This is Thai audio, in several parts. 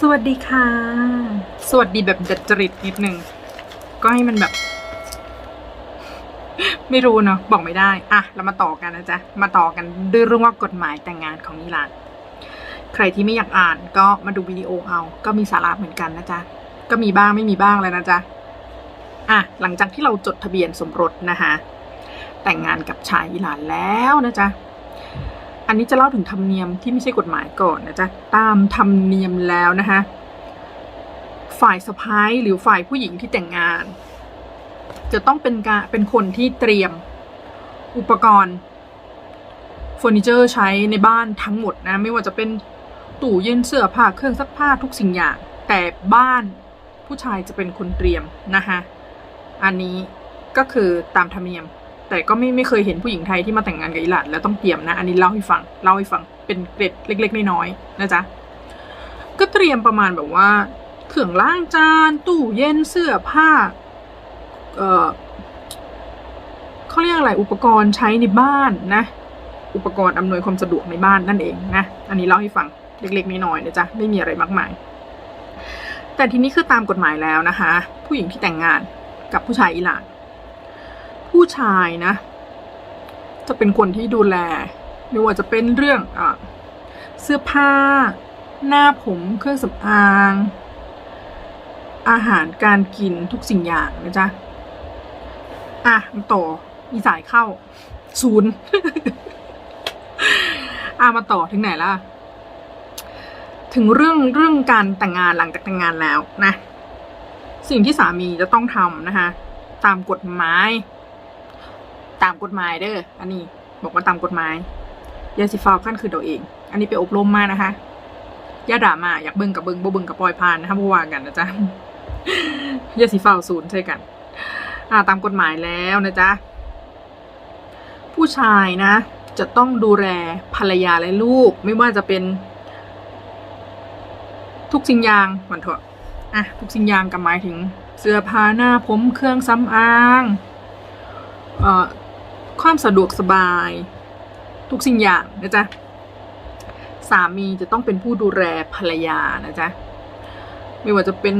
สวัสดีค่ะ สวัสดีแบบดัดจริตนิดนึง ก็ให้มันแบบ ไม่รู้เนาะบอกไม่ได้ อะ เรามาต่อกันนะจ๊ะ มาต่อกันด้วยเรื่องว่ากฎหมายแต่งงานของอิหร่าน ใครที่ไม่อยากอ่านก็มาดูวิดีโอเอา ก็มีสาระเหมือนกันนะจ๊ะ ก็มีบ้างไม่มีบ้างเลยนะจ๊ะ อะ หลังจากที่เราจดทะเบียนสมรสนะคะแต่งงานกับชายอิหร่านแล้วนะจ๊ะ อันนี้จะเล่าถึงธรรมเนียมที่ไม่ใช่กฎหมายก่อนนะจ๊ะ ตามธรรมเนียมแล้วนะคะ ฝ่ายสะพ้ายหรือฝ่ายผู้หญิงที่แต่งงาน จะต้องเป็นการเป็นคนที่เตรียมอุปกรณ์เฟอร์นิเจอร์ใช้ในบ้านทั้งหมดนะ ไม่ว่าจะเป็นตู้เย็นเสื้อผ้าเครื่องซักผ้าทุกสิ่งอย่าง แต่บ้านผู้ชายจะเป็นคนเตรียมนะคะอันนี้ก็คือตามธรรมเนียม แต่ก็ไม่ไม่เคยเห็นผู้หญิงไทยที่มาแต่งงานกับอิหร่านแล้วต้องเตรียมนะ อันนี้เล่าให้ฟังเล่าให้ฟังเป็นเกร็ดเล็ก ๆ น้อยๆนะจ๊ะก็เตรียมประมาณแบบว่าเครื่องล้างจาน ตู้เย็นเสื้อผ้า เออเขาเรียกอะไรอุปกรณ์ใช้ในบ้านนะ อุปกรณ์อำนวยความสะดวกในบ้านนั่นเองนะ อันนี้เล่าให้ฟังเล็กๆน้อยๆนะจ๊ะไม่มีอะไรมากมาย แต่ทีนี้คือตามกฎหมายแล้วนะคะ ผู้หญิงที่แต่งงานกับผู้ชายอิหร่าน ผู้ชายนะ จะเป็นคนที่ดูแล ไม่ว่าจะเป็นเรื่องอเสื้อผ้า หน้าผมเครื่องสำอาง อาหารการกินทุกสิ่งอย่างนะจ๊ะ อะมาต่อมีสายเข้า ศูนย์อะมาต่อถึงไหนล่ะ ถึงเรื่องเรื่องการแต่งงานหลังจากแต่งงานแล้วนะ สิ่งที่สามีจะต้องทำนะคะตามกฎหมาย ตามกฎหมายเด้อ อันนี้บอกว่าตามกฎหมายยาสิฟาวขั้นคือตัวเอง อันนี้ไปอบรมมานะคะยาด่ามาอยากเบิ่งกับเบิ่งบ่เบิ่งกับปล่อยผ่านนะคะบ่ว่ากันนะจ๊ะยาสิฟาวศูนย์ใช่กัน อ่า ตามกฎหมายแล้วนะจ๊ะผู้ชายนะ จะต้องดูแลภรรยาและลูก ไม่ว่าจะเป็น ทุกสิ่งอย่างมันเถอะอะทุกสิ่งอย่างก็หมายถึง เสื้อผ้าหน้าผมเครื่องสำอาง เอ่อ ความสะดวกสบาย ทุกสิ่งอย่างนะจ๊ะสามีจะต้องเป็นผู้ดูแลภรรยานะจ๊ะไม่ว่าจะเป็น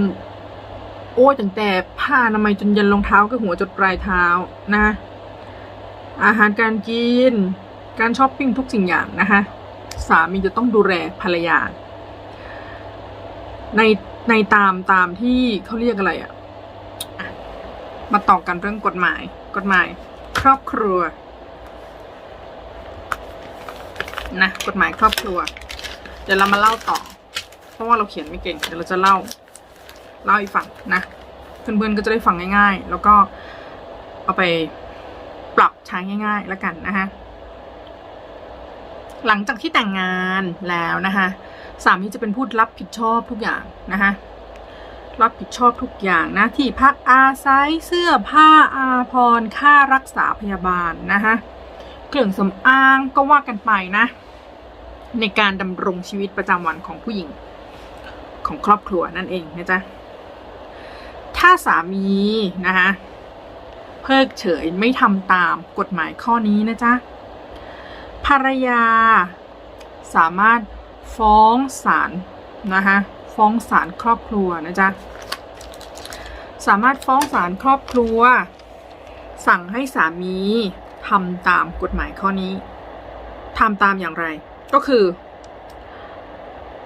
โอ้ยตั้งแต่ผ้าอนามัยจนยันรองเท้าก็หัวจดปลายเท้านะ อาหารการกิน การช้อปปิ้งทุกสิ่งอย่างนะคะสามีจะต้องดูแลภรรยา ในในตามตามที่เขาเรียกอะไรอะ่ะมาต่อกันเรื่องกฎหมายกฎหมาย รอบครัว นะกฎหมายครอบครัว เดี๋ยวเรามาเล่าต่อ เพราะว่าเราเขียนไม่เก่ง เดี๋ยวเราจะเล่า เล่าให้ฟังนะ เพื่อนๆก็จะได้ฟังง่าย ๆ แล้วก็เอาไปปรับใช้ง่าย ๆ แล้วกันนะคะหลังจากที่แต่งงานแล้วนะคะสามีจะเป็นผู้รับผิดชอบทุกอย่างนะคะ รับผิดชอบทุกอย่างนะ ที่พักอาศัยเสื้อผ้าอาภรณ์ค่ารักษาพยาบาลนะคะเครื่องสำอางก็ว่ากันไปนะ ในการดำรงชีวิตประจำวันของผู้หญิงของครอบครัวนั่นเองนะจ๊ะถ้าสามีนะคะเพิกเฉยไม่ทำตามกฎหมายข้อนี้นะจ๊ะภรรยาสามารถฟ้องศาลนะคะ ฟ้องศาลครอบครัวนะจ๊ะสามารถฟ้องศาลครอบครัว สั่งให้สามีทำตามกฎหมายข้อนี้ทำตามอย่างไร ก็คือ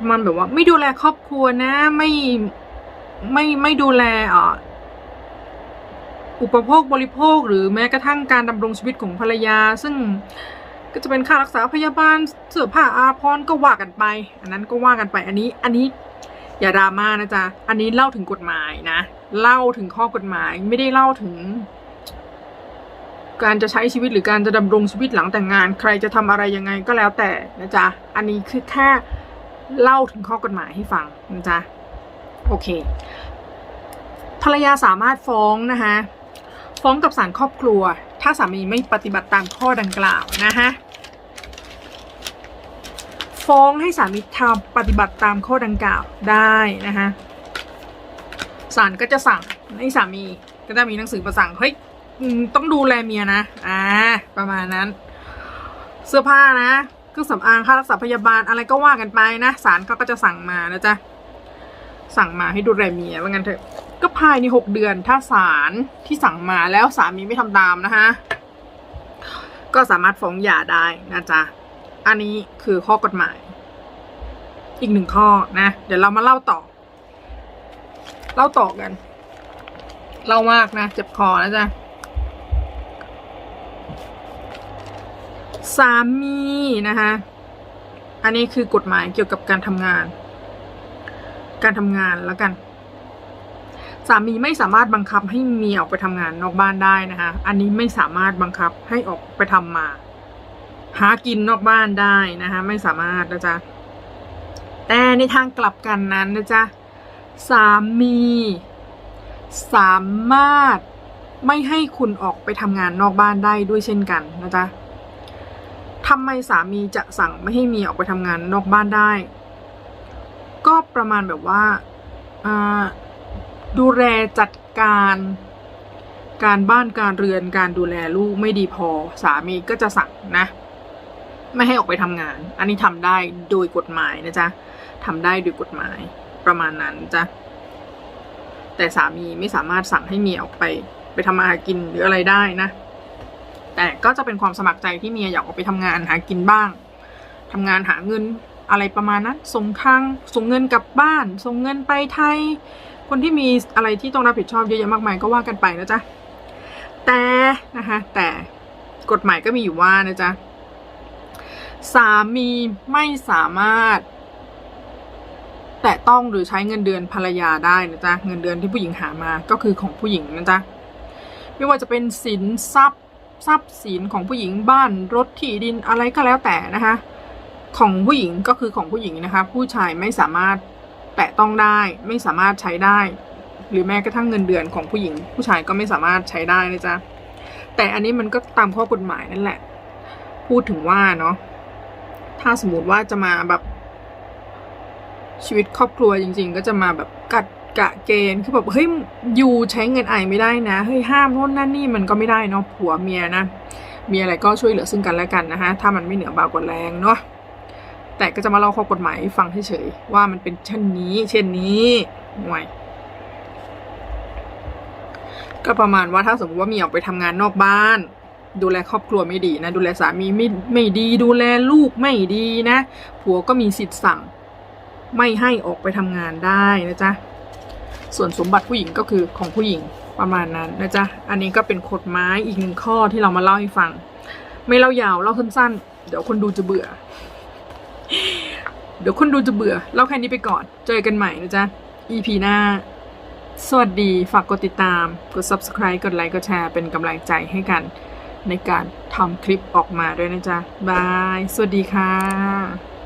มันแบบว่าไม่ดูแลครอบครัวนะ ไม่ไม่ไม่ดูแลอ่าอุปโภคบริโภคหรือแม้กระทั่งการดำรงชีวิตของภรรยา ซึ่งก็จะเป็นค่ารักษาพยาบาลเสื้อผ้าอาภรณ์ก็ว่ากันไป อันนั้นก็ว่ากันไปอันนี้ อันนี้ อย่าดราม่านะจ๊ะ อันนี้เล่าถึงกฎหมายนะ เล่าถึงข้อกฎหมาย ไม่ได้เล่าถึง การจะใช้ชีวิตหรือการจะดำรงชีวิตหลังแต่งงาน ใครจะทำอะไรยังไงก็แล้วแต่นะจ๊ะ อันนี้คือแค่เล่าถึงข้อกฎหมายให้ฟังนะจ๊ะ โอเค ภรรยาสามารถฟ้องนะคะ ฟ้องกับศาลครอบครัว ถ้าสามีไม่ปฏิบัติตามข้อดังกล่าวนะคะ ฟ้องให้สามีทำปฏิบัติตามข้อดังกล่าวได้นะคะศาลก็จะสั่งให้สามีก็จะมีหนังสือประสั่งเฮ้ยต้องดูแลเมียนะอ่าประมาณนั้น เสื้อผ้านะเครื่องสำอางค่ารักษาพยาบาลอะไรก็ว่ากันไปนะศาลก็ก็จะสั่งมานะจ๊ะสั่งมาให้ดูแลเมียว่างั้นเถอะ ก็ภายในหกเดือนถ้าศาลที่สั่งมาแล้วสามีไม่ทำตามนะคะก็สามารถฟ้องหย่าได้นะจ๊ะ อันนี้คือข้อกฎหมาย อีกหนึ่งข้อนะ เดี๋ยวเรามาเล่าต่อ เล่าต่อกัน เล่ามากนะ เจ็บคอนะจ๊ะสามีนะคะ อันนี้คือกฎหมายเกี่ยวกับการทำงาน การทำงานแล้วกัน สามีไม่สามารถบังคับให้เมียออกไปทำงานนอกบ้านได้นะคะ อันนี้ไม่สามารถบังคับให้ออกไปทำมา หากินนอกบ้านได้นะคะไม่สามารถนะจ๊ะแต่ในทางกลับกันนั้นนะจ๊ะสามี สามารถไม่ให้คุณออกไปทำงานนอกบ้านได้ด้วยเช่นกันนะจ๊ะทำไมสามีจะสั่งไม่ให้เมียออกไปทำงานนอกบ้านได้ ก็ประมาณแบบว่าอ่าดูแลจัดการการบ้านการเรือนการดูแลลูกไม่ดีพอ สามีก็จะสั่งนะ ไม่ให้ออกไปทำงาน อันนี้ทำได้โดยกฎหมายนะจ๊ะทำได้โดยกฎหมายประมาณนั้นจ้ะแต่สามีไม่สามารถสั่งให้เมียออกไป ไปทำมาหากินหรืออะไรได้นะ แต่ก็จะเป็นความสมัครใจที่เมียอยากออกไปทำงานหากินบ้างทำงานหาเงินอะไรประมาณนั้นส่งทางส่งเงินกลับบ้าน ส่งเงินไปไทย คนที่มีอะไรที่ต้องรับผิดชอบเยอะแยะมากมายก็ว่ากันไปนะจ๊ะแต่นะคะแต่กฎหมายก็มีอยู่ว่านะจ๊ะ สามีไม่สามารถ แตะต้องหรือใช้เงินเดือนภรรยาได้นะจ๊ะ เงินเดือนที่ผู้หญิงหามาก็คือของผู้หญิงนะจ๊ะ ไม่ว่าจะเป็นสินทรัพย์ทรัพย์สินของผู้หญิงบ้านรถที่ดินอะไรก็แล้วแต่นะคะ ของผู้หญิงก็คือของผู้หญิงนะคะ ผู้ชายไม่สามารถแตะต้องได้ ไม่สามารถใช้ได้ หรือแม้กระทั่งเงินเดือนของผู้หญิง ผู้ชายก็ไม่สามารถใช้ได้นะจ๊ะแต่อันนี้มันก็ตามข้อกฎหมายนั่นแหละ พูดถึงว่าเนาะ ถ้าสมมติว่าจะมาแบบ ชีวิตครอบครัวจริง ๆ ก็จะมาแบบกัดกะเกณฑ์คือแบบเฮ้ยอยู่ใช้เงินไอไม่ได้นะเฮ้ยห้ามโน่นนั่นนี่มันก็ไม่ได้เนาะผัวเมียนะมีอะไรก็ช่วยเหลือซึ่งกันและกันนะคะถ้ามันไม่เหนือเบากว่าแรงเนาะแต่ก็จะมาเล่าข้อกฎหมายให้ฟังเฉยๆว่ามันเป็นเช่นนี้ เช่นนี้ห่วยก็ประมาณว่าถ้าสมมติว่ามีออกไปทำงานนอกบ้าน ดูแลครอบครัวไม่ดีนะดูแลสามีไม่ไม่ดี ดูแลลูกไม่ดีนะผัวก็มีสิทธิ์สั่ง ไม่ให้ออกไปทำงานได้นะจ๊ะส่วนสมบัติผู้หญิงก็คือของผู้หญิงประมาณนั้นนะจ๊ะอันนี้ก็เป็นกฎหมายอีกหนึ่งข้อที่เรามาเล่าให้ฟัง ไม่เล่ายาวเล่าสั้นๆ เดี๋ยวคนดูจะเบื่อ เดี๋ยวคนดูจะเบื่อเล่าแค่นี้ไปก่อน เจอกันใหม่นะจ๊ะ EP หน้าสวัสดี ฝากกดติดตาม กด subscribe กดไลค์ กดแชร์ เป็นกำลังใจให้กัน ในการทำคลิปออกมาด้วยนะจ๊ะบาย สวัสดีค่ะ